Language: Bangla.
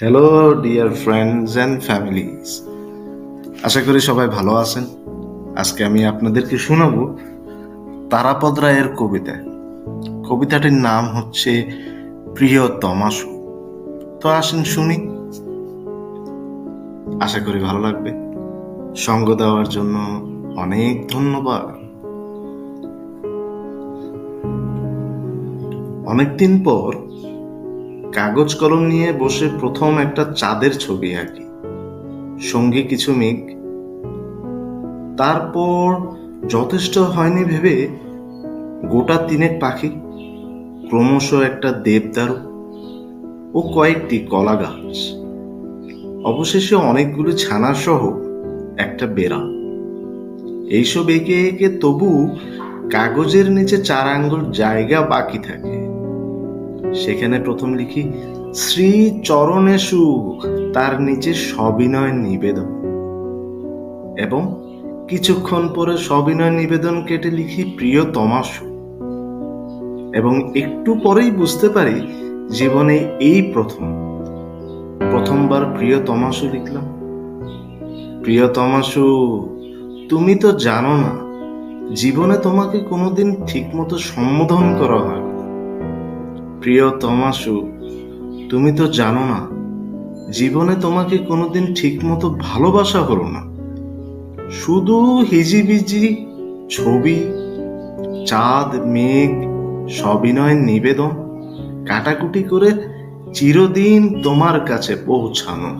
Hello dear friends and families আশা করি সবাই ভালো আছেন। আজকে আমি আপনাদেরকে শোনাবো তারাপদ রায়ের কবিতা। কবিতাটির নাম হচ্ছে প্রিয় তমাশু তো আসেন শুনি। আশা করি ভালো লাগবে। সঙ্গ দেওয়ার জন্য অনেক ধন্যবাদ। অনেকদিন পর কাগজ কলম নিয়ে বসে প্রথম একটা চাঁদের ছবি আঁকি। সঙ্গে কিছু মেঘ তারপর যথেষ্ট হয়নি ভেবে গোটা তিনেক পাখি, ক্রমশ একটা দেবদারু ও কয়েকটি কলা গাছ। অবশেষে অনেকগুলো ছানা সহ একটা বেড়া। এইসব এঁকে এঁকে তবু কাগজের নিচে চার আঙ্গুল জায়গা বাকি থাকে। সেখানে প্রথম লিখি, শ্রী চরণেশু, তার নিচে সবিনয় নিবেদন। এবং কিছুক্ষণ পরে সবিনয় নিবেদন কেটে লিখি, প্রিয় তমাশু এবং একটু পরেই বুঝতে পারি জীবনে এই প্রথম। প্রথমবার প্রিয় তমাশু লিখলাম। প্রিয় তমাশু তুমি তো জানো না, জীবনে তোমাকে কোনোদিন ঠিকমতো সম্বোধন করা হয়। প্রিয় তমাশু তুমি তো জানো না, জীবনে তোমাকে কোনোদিন ঠিকমতো ভালোবাসা হলো না। শুধু হিজিবিজি, ছবি, চাঁদ, মেঘ সবিনয় নিবেদন, কাটাকুটি করে চিরদিন তোমার কাছে পৌঁছানো।